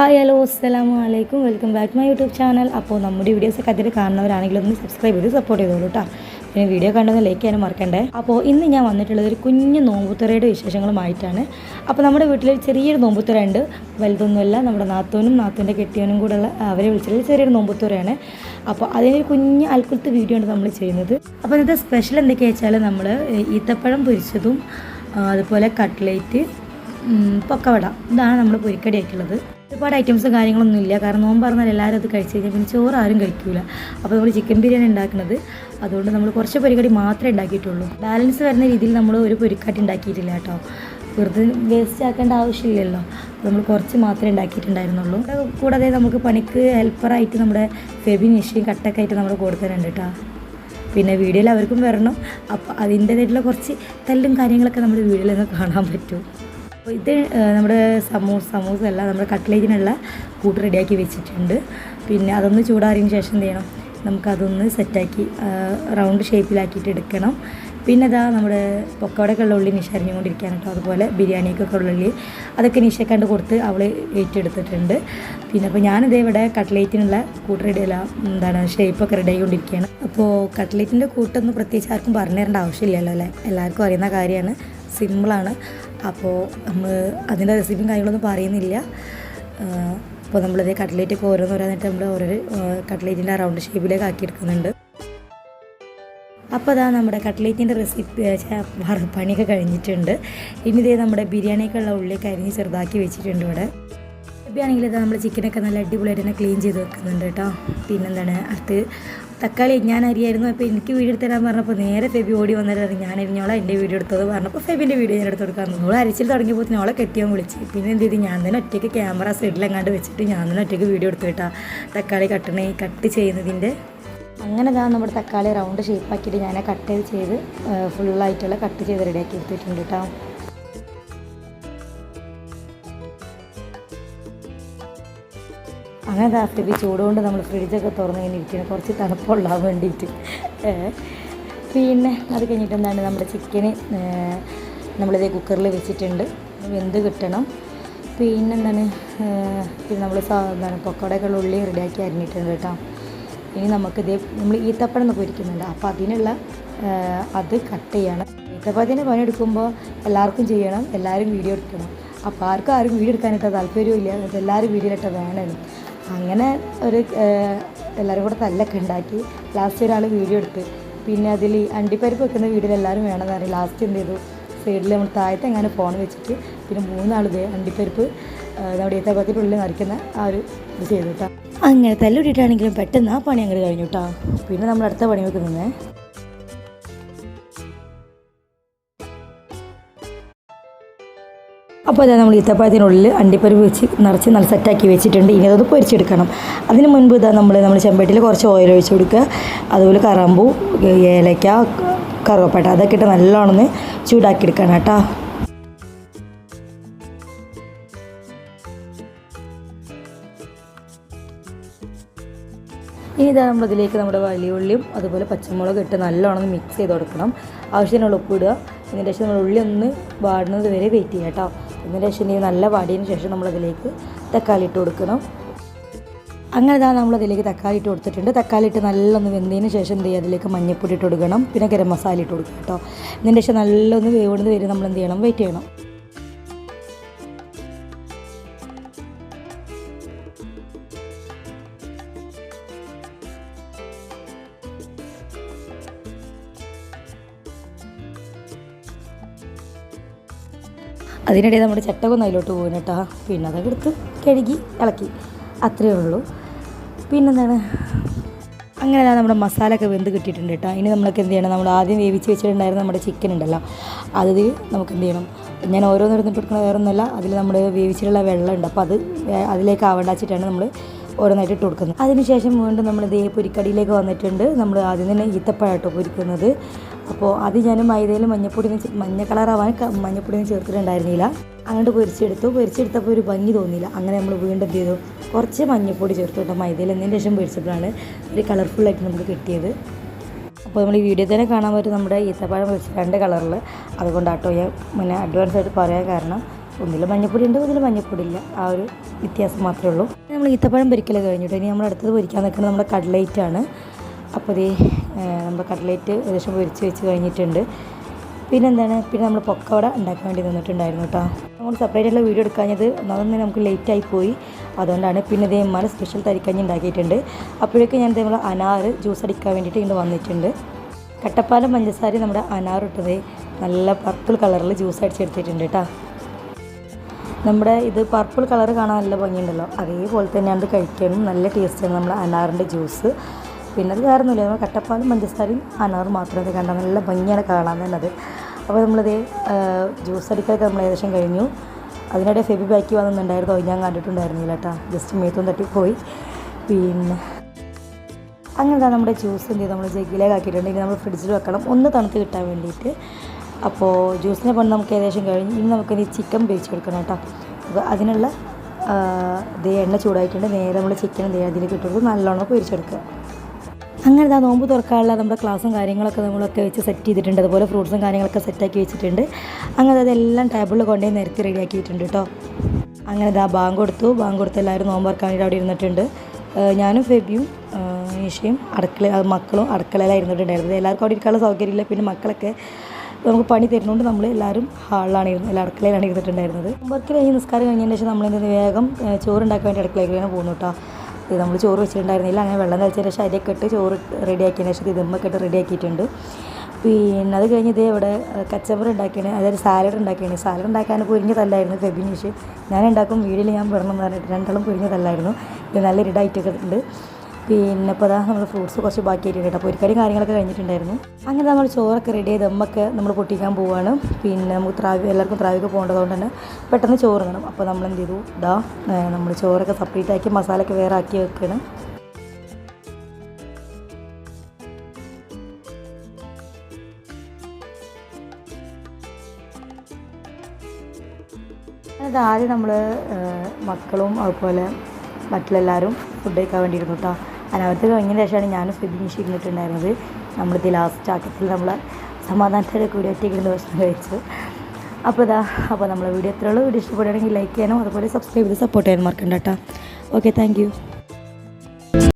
Hi hello അസ്സലാമു അലൈക്കും. Welcome back my YouTube channel. അപ്പോൾ നമ്മുടെ വീഡിയോസൊക്കെ അതിൽ കാണുന്നവരാണെങ്കിൽ ഒന്ന് സബ്സ്ക്രൈബ് ചെയ്ത് സപ്പോർട്ട് ചെയ്തോളൂ കേട്ടോ പിന്നെ വീഡിയോ കണ്ടൊന്ന് ലൈക്ക് ചെയ്യാനും മറക്കണ്ടേ. അപ്പോൾ ഇന്ന് ഞാൻ വന്നിട്ടുള്ളത് ഒരു കുഞ്ഞ് നോമ്പുത്തറയുടെ വിശേഷങ്ങളുമായിട്ടാണ്. അപ്പോൾ നമ്മുടെ വീട്ടിൽ ചെറിയൊരു നോമ്പുത്തുറ ഉണ്ട് വലുതൊന്നുമല്ല. നമ്മുടെ നാത്തോനും നാത്തൂന്റെ കെട്ടിയവനും കൂടെ ഉള്ള അവരെ വിളിച്ചിട്ടുള്ള ചെറിയൊരു നോമ്പുത്തുറയാണ് അപ്പോൾ അതിനൊരു കുഞ്ഞ് അൽക്കുലത്തെ വീഡിയോ ആണ് നമ്മൾ ചെയ്യുന്നത്. അപ്പോൾ ഇന്നത്തെ സ്പെഷ്യൽ എന്തൊക്കെയാണെന്ന് വെച്ചാൽ നമ്മൾ ഈത്തപ്പഴം പൊരിച്ചതും അതുപോലെ കട്ട്ലേറ്റ് പൊക്കവട. ഇതാണ് നമ്മൾ പൊരിക്കടിയായിട്ടുള്ളത്. ഒരുപാട് ഐറ്റംസ് കാര്യങ്ങളൊന്നും ഇല്ല. കാരണം നോമ്പ് പറഞ്ഞാൽ എല്ലാവരും അത് കഴിച്ചു കഴിഞ്ഞാൽ പിന്നെ ചോറ് ആരും കഴിക്കൂല. അപ്പോൾ നമ്മൾ ചിക്കൻ ബിരിയാണി ഉണ്ടാക്കുന്നത് അതുകൊണ്ട് നമ്മൾ കുറച്ച് പൊരിക്കടി മാത്രമേ ഉണ്ടാക്കിയിട്ടുള്ളൂ. ബാലൻസ് വരുന്ന രീതിയിൽ നമ്മൾ ഒരു പൊരിക്കാട്ടി ഉണ്ടാക്കിയിട്ടില്ല കേട്ടോ. വെറുതെ വേസ്റ്റ് ആക്കേണ്ട ആവശ്യമില്ലല്ലോ. നമ്മൾ കുറച്ച് മാത്രമേ ഉണ്ടാക്കിയിട്ടുണ്ടായിരുന്നുള്ളൂ. കൂടാതെ നമുക്ക് പണിക്ക് ഹെൽപ്പറായിട്ട് നമ്മുടെ ഫെബി നിഷയും കട്ടൊക്കെ ആയിട്ട് നമ്മൾ കൊടുത്തിട്ടുണ്ട് കേട്ടോ. പിന്നെ വീഡിയോയിൽ അവർക്കും വരണം. അപ്പോൾ അതിന്റേതായിട്ടുള്ള കുറച്ച് തല്ലും കാര്യങ്ങളൊക്കെ നമ്മുടെ വീഡിയോയിൽ നിന്ന് കാണാൻ പറ്റും. അപ്പോൾ ഇത് നമ്മുടെ സമൂസ സമൂസ അല്ല നമ്മുടെ കട്ട്ലേറ്റിനുള്ള കൂട്ട് റെഡിയാക്കി വെച്ചിട്ടുണ്ട്. പിന്നെ അതൊന്ന് ചൂടാറിയതിന് ശേഷം എന്ത് ചെയ്യണം? നമുക്കതൊന്ന് സെറ്റാക്കി റൗണ്ട് ഷേപ്പിലാക്കിയിട്ട് എടുക്കണം. പിന്നെ ഇതാ നമ്മുടെ പൊക്കവടക്കുള്ള ഉള്ളി നിഷ അരിഞ്ഞുകൊണ്ടിരിക്കുകയാണ് കേട്ടോ. അതുപോലെ ബിരിയാണിക്കൊക്കെ ഉള്ള ഉള്ളി. അതൊക്കെ നിഷക്കണ്ട് കൊടുത്ത് അവൾ ഏറ്റെടുത്തിട്ടുണ്ട്. പിന്നെ അപ്പോൾ ഞാനിതേ ഇവിടെ കട്ട്ലേറ്റിനുള്ള കൂട്ട് റെഡി അല്ല എന്താണ് ഷേപ്പൊക്കെ റെഡി ആയിക്കൊണ്ടിരിക്കുകയാണ്. അപ്പോൾ കട്ട്ലേറ്റിന്റെ കൂട്ടൊന്നും പ്രത്യേകിച്ച് ആർക്കും പറഞ്ഞു തരേണ്ട ആവശ്യമില്ലല്ലോ അല്ലേ? എല്ലാവർക്കും അറിയുന്ന കാര്യമാണ്. സിമ്പിളാണ്. അപ്പോൾ നമ്മൾ അതിന്റെ റെസിപ്പിയും കാര്യങ്ങളൊന്നും പറയുന്നില്ല. അപ്പോൾ നമ്മളിതേ കട്ട്ലേറ്റൊക്കെ ഓരോന്ന് ഓരോന്നിട്ട് നമ്മൾ ഓരോ കട്ട്ലേറ്റിന്റെ റൗണ്ട് ഷേപ്പിലേക്ക് ആക്കിയെടുക്കുന്നുണ്ട്. അപ്പോൾ അതാ നമ്മുടെ കട്ട്ലേറ്റിന്റെ റെസിപ്പി പണിയൊക്കെ കഴിഞ്ഞിട്ടുണ്ട്. ഇനി ഇതേ നമ്മുടെ ബിരിയാണിക്കുള്ള ഉള്ളിയൊക്കെ അരിഞ്ഞ് ചെറുതാക്കി വെച്ചിട്ടുണ്ട് ഇവിടെ. ആണെങ്കിൽ നമ്മൾ ചിക്കനൊക്കെ നല്ല അടിപൊളിയായിട്ട് തന്നെ ക്ലീൻ ചെയ്ത് വെക്കുന്നുണ്ട് കേട്ടോ. പിന്നെന്താണ് അടുത്ത് തക്കാളി ഞാൻ അരിയായിരുന്നു. അപ്പോൾ എനിക്ക് വീഡിയോ എടുത്തു തരാൻ പറഞ്ഞപ്പോൾ നേരെ ഫെബി ഓടി വന്നിട്ട് ഞാൻ അരിഞ്ഞോളാം എന്റെ വീഡിയോ എടുത്തത് പറഞ്ഞപ്പോൾ ഫെബിന്റെ വീഡിയോ ഞാൻ എടുത്ത് കൊടുക്കാൻ നമ്മൾ അരിച്ചിൽ തുടങ്ങിയപ്പോൾ ഓളെ കെട്ടിയാൻ വിളിച്ച്. പിന്നെ എന്ത് ചെയ്തു? ഞാൻ തന്നെ ഒറ്റയ്ക്ക് ക്യാമറ സൈഡിലെങ്ങാണ്ട് വെച്ചിട്ട് ഞാൻ തന്നെ ഒറ്റയ്ക്ക് വീഡിയോ എടുത്തു കേട്ടാ. തക്കാളി കട്ടണേ കട്ട് ചെയ്യുന്നതിന്റെ. അങ്ങനെ ഇതാ നമ്മുടെ തക്കാളി റൗണ്ട് ഷേപ്പാക്കിയിട്ട് ഞാൻ കട്ട് ചെയ്ത് ഫുള്ളായിട്ടുള്ള കട്ട് ചെയ്ത് റെഡിയാക്കി എടുത്തിട്ടുണ്ട് കേട്ടോ. അങ്ങനെ ദാ ഫെബി ചൂടുകൊണ്ട് നമ്മൾ ഫ്രിഡ്ജൊക്കെ തുറന്ന് ഇങ്ങനെ ഇരിക്കണം കുറച്ച് തണുപ്പുള്ളാൻ വേണ്ടിയിട്ട്. പിന്നെ അത് കഴിഞ്ഞിട്ട് എന്താണ് നമ്മുടെ ചിക്കന് നമ്മളിതേ കുക്കറിൽ വെച്ചിട്ടുണ്ട്. വെന്ത് കിട്ടണം. പിന്നെന്താണ് പിന്നെ നമ്മൾ എന്താണ് പൊക്കോടൊക്കെയുള്ള ഉള്ളി റെഡിയാക്കി അരിഞ്ഞിട്ടുണ്ട് കേട്ടോ. ഇനി നമുക്കിതേ നമ്മൾ ഈത്തപ്പഴം ഒന്ന് പൊരിക്കുന്നുണ്ട് അപ്പോൾ അതിനുള്ള അത് കട്ട് ചെയ്യണം. ഈത്തപ്പഴത്തിന് പണിയെടുക്കുമ്പോൾ എല്ലാവർക്കും ചെയ്യണം. എല്ലാവരും വീഡിയോ എടുക്കണം. അപ്പോൾ ആർക്കും ആരും വീഡിയോ എടുക്കാനായിട്ട് താല്പര്യമില്ല എല്ലാവരും വീഡിയോയിലിട്ട് ഇട്ട് വേണം. അങ്ങനെ ഒരു എല്ലാവരും കൂടെ തല്ലൊക്കെ ഉണ്ടാക്കി. ലാസ്റ്റ് ഒരാൾ വീഡിയോ എടുത്ത്. പിന്നെ അതിൽ അണ്ടിപ്പരിപ്പ് വെക്കുന്ന വീഡിയോയിൽ എല്ലാവരും വേണമെന്ന് പറയും. ലാസ്റ്റ് എന്ത് ചെയ്തു? സൈഡിൽ നമ്മൾ താഴത്തെ അങ്ങനെ ഫോൺ വെച്ചിട്ട് പിന്നെ മൂന്നാൾ അണ്ടിപ്പരിപ്പ് നമ്മുടെ ഈത്തപ്പഴത്തിന്റെ ഉള്ളിൽ നിറയ്ക്കുന്ന ആ ഒരു ഇത് ചെയ്തു കേട്ടോ അങ്ങനെ തല്ലുടിയിട്ടാണെങ്കിലും പെട്ടെന്ന് ആ പണി അങ്ങോട്ട് കഴിഞ്ഞു കേട്ടോ പിന്നെ നമ്മൾ അടുത്ത പണി വെക്കുന്നേ അപ്പോൾ അതാ നമ്മൾ ഈത്തപ്പഴത്തിനുള്ളിൽ അണ്ടിപ്പരിപ്പ് വെച്ച് നിറച്ച് നല്ല സെറ്റാക്കി വെച്ചിട്ടുണ്ട്. ഇനി അതൊന്ന് പൊരിച്ചെടുക്കണം. അതിന് മുൻപ് ഇതാ നമ്മൾ നമ്മൾ ചെമ്പട്ടിയിൽ കുറച്ച് ഓയിൽ ഒഴിച്ച് കൊടുക്കുക. അതുപോലെ കറമ്പു ഏലക്ക കറുവപ്പട്ട അതൊക്കെ ഇട്ട് നല്ലോണം ഒന്ന് ചൂടാക്കി എടുക്കണം കേട്ടോ. ഇനി ഇതാ നമ്മളതിലേക്ക് നമ്മുടെ വലിയ ഉള്ളിയും അതുപോലെ പച്ചമുളകും ഇട്ട് നല്ലോണം മിക്സ് ചെയ്ത് കൊടുക്കണം. ആവശ്യത്തിനുള്ള ഉപ്പ് ഇടുക. ശേഷം നമ്മൾ ഉള്ളി ഒന്ന് വാടുന്നത് വരെ വെയിറ്റ് ചെയ്യാം കേട്ടോ. ഇതിന് ശേഷം നല്ല വാടിയതിന് ശേഷം നമ്മളതിലേക്ക് തക്കാളി ഇട്ട് കൊടുക്കണം. അങ്ങനെ ഇതാ നമ്മളതിലേക്ക് തക്കാളി ഇട്ട് കൊടുത്തിട്ടുണ്ട്. തക്കാളി ഇട്ട് നല്ലൊന്ന് വെന്തതിന് ശേഷം എന്ത് ചെയ്യുക അതിലേക്ക് മഞ്ഞൾപ്പൊടി ഇട്ട് കൊടുക്കണം. പിന്നെ ഗരം മസാല ഇട്ട് കൊടുക്കുക കേട്ടോ. ഇതിന്റെ ശേഷം നല്ലൊന്ന് വേവുന്നത് വരെ നമ്മൾ എന്ത് ചെയ്യണം? വെയിറ്റ് ചെയ്യണം. അതിനിടെ നമ്മുടെ ചട്ടകൊന്ന് അതിലോട്ട് പോകുന്നു കേട്ടോ. പിന്നെ അതൊക്കെ എടുത്ത് കഴുകി ഇളക്കി. അത്രയേ ഉള്ളൂ. പിന്നെന്താണ്? അങ്ങനെ നമ്മുടെ മസാല ഒക്കെ വെന്ത് കിട്ടിയിട്ടുണ്ട് കേട്ടോ. ഇനി നമ്മളൊക്കെ എന്ത് ചെയ്യണം? നമ്മൾ ആദ്യം വേവിച്ച് വെച്ചിട്ടുണ്ടായിരുന്ന നമ്മുടെ ചിക്കൻ ഉണ്ടല്ലോ. അത് നമുക്ക് എന്ത് ചെയ്യണം? ഞാൻ ഓരോന്ന് എടുത്തിട്ട് കൊടുക്കണ വേറെ ഒന്നുമല്ല അതിൽ നമ്മൾ വേവിച്ചിട്ടുള്ള വെള്ളം ഉണ്ട്. അപ്പോൾ അത് അതിലേക്ക് ആവണ്ടാച്ചിട്ടാണ് നമ്മൾ ഓരോന്നായിട്ട് ഇട്ട് കൊടുക്കുന്നത്. അതിനുശേഷം വീണ്ടും നമ്മൾ ദേ പൊരിക്കടിയിലേക്ക് വന്നിട്ടുണ്ട്. നമ്മൾ ആദ്യം തന്നെ ഈത്തപ്പഴാട്ടോ പൊരിക്കുന്നത്. അപ്പോൾ അത് ഞാൻ മൈദയിൽ മഞ്ഞപ്പൊടി മഞ്ഞ കളറാവാൻ മഞ്ഞപ്പൊടിയും ചേർത്തിട്ടുണ്ടായിരുന്നില്ല. അങ്ങോട്ട് പൊരിച്ചെടുത്തു. പൊരിച്ചെടുത്തപ്പോൾ ഒരു ഭംഗി തോന്നിയില്ല. അങ്ങനെ നമ്മൾ വീണ്ടും എന്ത് ചെയ്തു? കുറച്ച് മഞ്ഞപ്പൊടി ചേർത്തു കേട്ടോ. മൈദയിൽ എന്നതിന് ശേഷം പൊരിച്ചപ്പോഴാണ് ഒരു കളർഫുള്ളായിട്ട് നമുക്ക് കിട്ടിയത്. അപ്പോൾ നമ്മൾ ഈ വീഡിയോ തന്നെ കാണാൻ പറ്റും നമ്മുടെ ഈത്തപ്പഴം വെച്ച് രണ്ട് കളറിൽ അതുകൊണ്ടാട്ടോ ഞാൻ മുന്നേ അഡ്വാൻസ് ആയിട്ട് പറയാൻ കാരണം ഒന്നിൽ മഞ്ഞപ്പൊടി ഉണ്ട് ഒന്നിൽ മഞ്ഞപ്പൊടി ഇല്ല. ആ ഒരു വ്യത്യാസം മാത്രമേ ഉള്ളൂ. നമ്മൾ ഈത്തപ്പഴം പൊരിക്കൽ കഴിഞ്ഞിട്ട് ഇനി നമ്മൾ അടുത്തത് പൊരിക്കാൻ നിൽക്കുന്നത് നമ്മുടെ കട്ലൈറ്റാണ് അപ്പോൾ ഇതേ നമ്മുടെ കട്ലേറ്റ് ഏകദേശം പൊരിച്ച് വെച്ച് കഴിഞ്ഞിട്ടുണ്ട്. പിന്നെ എന്താണ് പിന്നെ നമ്മൾ പൊക്കവട ഉണ്ടാക്കാൻ വേണ്ടി നിന്നിട്ടുണ്ടായിരുന്നു കേട്ടോ. നമ്മൾ സെപ്പറേറ്റ് ആയിട്ടുള്ള വീഡിയോ എടുക്കാഞ്ഞത് ഒന്നാമത് നമുക്ക് ലേറ്റ് ആയി പോയി. അതുകൊണ്ടാണ് പിന്നെ ഇതേ മല സ്പെഷ്യൽ തരിക്കഞ്ഞി ഉണ്ടാക്കിയിട്ടുണ്ട്. അപ്പോഴേക്കും ഞാൻ നമ്മൾ അനാറ് ജ്യൂസ് അടിക്കാൻ വേണ്ടിയിട്ട് ഇങ്ങോട്ട് വന്നിട്ടുണ്ട്. കട്ടപ്പാലം പഞ്ചസാര നമ്മുടെ അനാർ ഇട്ടത് നല്ല പർപ്പിൾ കളറിൽ ജ്യൂസ് അടിച്ചെടുത്തിട്ടുണ്ട് കേട്ടോ. നമ്മുടെ ഇത് പർപ്പിൾ കളർ കാണാൻ നല്ല ഭംഗിയുണ്ടല്ലോ. അതേപോലെ തന്നെയാണ് കഴിക്കാനും നല്ല ടേസ്റ്റാണ് നമ്മുടെ അനാറിന്റെ ജ്യൂസ് പിന്നെ അത് വേറെ ഒന്നുമില്ല നമ്മൾ കട്ടപ്പാലും പഞ്ചസാരയും അനാറും മാത്രമേ അത് കണ്ടാൽ നല്ല ഭംഗിയാണ് കാണാൻ തന്നത് അപ്പോൾ നമ്മളിത് ജ്യൂസ് അടിക്കലൊക്കെ നമ്മൾ ഏകദേശം കഴിഞ്ഞു. അതിനിടെ ഫെബി ബാക്കി വന്നിട്ടുണ്ടായിരുന്നു. അത് ഞാൻ കണ്ടിട്ടുണ്ടായിരുന്നില്ല കേട്ടോ. ജസ്റ്റ് മേത്തും തട്ടിപ്പോയി പിന്നെ അങ്ങനെ നമ്മുടെ ജ്യൂസ് എന്ത് ചെയ്തു? നമ്മൾ ജഗ്ഗിലേക്ക് ആക്കിയിട്ടുണ്ട്. ഇനി നമ്മൾ ഫ്രിഡ്ജിൽ വെക്കണം. ഒന്ന് തണുത്ത് കിട്ടാൻ വേണ്ടിയിട്ട്. അപ്പോൾ ജ്യൂസിനെ പണ്ട് നമുക്ക് ഏകദേശം കഴിഞ്ഞ്. ഇനി നമുക്ക് ഇനി ചിക്കൻ വേവിച്ച് കൊടുക്കണം കേട്ടോ. അപ്പോൾ അതിനുള്ള ഇതേ എണ്ണ ചൂടായിട്ടുണ്ട്. നേരെ നമ്മൾ ചിക്കൻ ദേ അതിലേക്ക് ഇട്ടുകൊടുത്ത് നല്ലോണം പൊരിച്ചെടുക്കുക. അങ്ങനെ ആ നോമ്പ് തുറക്കാനുള്ള നമ്മുടെ ക്ലാസ്സും കാര്യങ്ങളൊക്കെ നമ്മളൊക്കെ വെച്ച് സെറ്റ് ചെയ്തിട്ടുണ്ട്. അതുപോലെ ഫ്രൂട്ട്സും കാര്യങ്ങളൊക്കെ സെറ്റാക്കി വെച്ചിട്ടുണ്ട്. അങ്ങനെ അതെല്ലാം ടേബിളിൽ കൊണ്ടുപോയി നിരത്തി റെഡിയാക്കിയിട്ടുണ്ട് കേട്ടോ അങ്ങനെ ഇതാ ബാങ്ക് കൊടുത്തു. ബാങ്ക് കൊടുത്ത് എല്ലാവരും നോമ്പ് തുറക്കാൻ വേണ്ടി അവിടെ ഇരുന്നിട്ടുണ്ട്. ഞാനും ഫെബിയും ഈഷയും അടുക്കള മക്കളും അടുക്കളയിലാണ് ഇരുന്നിട്ടുണ്ടായിരുന്നത്. എല്ലാവർക്കും അവിടെ ഇരിക്കാനുള്ള സൗകര്യമില്ല പിന്നെ മക്കളൊക്കെ നമുക്ക് പണി തരുന്നതുകൊണ്ട് നമ്മൾ എല്ലാവരും ഹാളിലാണ് ഇരുന്നത് എല്ലാ അടുക്കളയിലാണ് ഇരുന്നിട്ടുണ്ടായിരുന്നത്. വർക്ക് കഴിഞ്ഞ് നിസ്കാരം കഴിഞ്ഞതിന് ശേഷം നമ്മളെന്ത് വേഗം ചോറുണ്ടാക്കാൻ വേണ്ടി അടുക്കളയിലേക്ക് പോകുന്നു കേട്ടോ ഇത് നമ്മൾ ചോറ് വെച്ചിട്ടുണ്ടായിരുന്നില്ല. അങ്ങനെ വെള്ളം തളിച്ചതിന് ശേഷം അരിയൊക്കെ ഇട്ട് ചോറ് റെഡിയാക്കിയതിന് ശേഷം ഇത് ദമ്മൊക്കെ ഇട്ട് റെഡിയാക്കിയിട്ടുണ്ട്. പിന്നെ അത് കഴിഞ്ഞ് ഇതേ ഇവിടെ കച്ചവറ ഉണ്ടാക്കിയാണ്. അതായത് സാലഡ് ഉണ്ടാക്കിയാണ്. സാലഡ് ഉണ്ടാക്കാൻ പൊരിഞ്ഞതല്ലായിരുന്നു ഫെബിനിഷ് ഞാൻ ഉണ്ടാക്കും വീഡിയോയിൽ ഞാൻ വരണം എന്ന് പറഞ്ഞിട്ട് രണ്ടാളും പൊരിഞ്ഞതല്ലായിരുന്നു ഇത് നല്ല ഇരുടായിട്ടൊക്കെ ഉണ്ട്. പിന്നെ ഇപ്പോൾ അതാണ് നമ്മൾ ഫ്രൂട്ട്സ് കുറച്ച് ബാക്കിയായിട്ടുണ്ട് കേട്ടോ. പൊരിക്കടി കാര്യങ്ങളൊക്കെ കഴിഞ്ഞിട്ടുണ്ടായിരുന്നു. അങ്ങനെ നമ്മൾ ചോറൊക്കെ റെഡി ചെയ്ത് അമ്മൊക്കെ നമ്മൾ പൊട്ടിക്കാൻ പോവുകയാണ് പിന്നെ നമുക്ക് ത്രാവി എല്ലാവർക്കും ത്രാവിക്ക് പോകേണ്ടതുകൊണ്ട് തന്നെ പെട്ടെന്ന് ചോറ് വേണം അപ്പോൾ നമ്മൾ എന്ത് ചെയ്തു ഇതാ നമ്മൾ ചോറൊക്കെ സെപ്പറേറ്റ് ആക്കി മസാലയൊക്കെ വേറെ ആക്കി വെക്കണം. അത് ആദ്യം നമ്മൾ മക്കളും അതുപോലെ മറ്റുള്ളെല്ലാവരും ഫുഡ് കഴിക്കാൻ വേണ്ടിയിരുന്നു കേട്ടോ. അതിനകത്ത് കഴിഞ്ഞതിന് ശേഷമാണ് ഞാനും ഫിബിനിഷ് ഇരുന്നിട്ടുണ്ടായിരുന്നത് നമ്മളിത് ലാസ്റ്റ് ആക്കത്തിൽ നമ്മൾ സമാധാനത്തോടെ കൂടി ഒറ്റയ്ക്ക് ഇരുന്ന് ഭക്ഷണം കഴിച്ചു. അപ്പോൾ ഇതാ അപ്പോൾ നമ്മളെ വീഡിയോ എത്രയുള്ളൂ വീഡിയോ ഇഷ്ടപ്പെടുകയാണെങ്കിൽ ലൈക്ക് ചെയ്യാനും അതുപോലെ സബ്സ്ക്രൈബ് ചെയ്ത് സപ്പോർട്ട് ചെയ്യാനും മറക്കണ്ട കേട്ടോ. Okay thank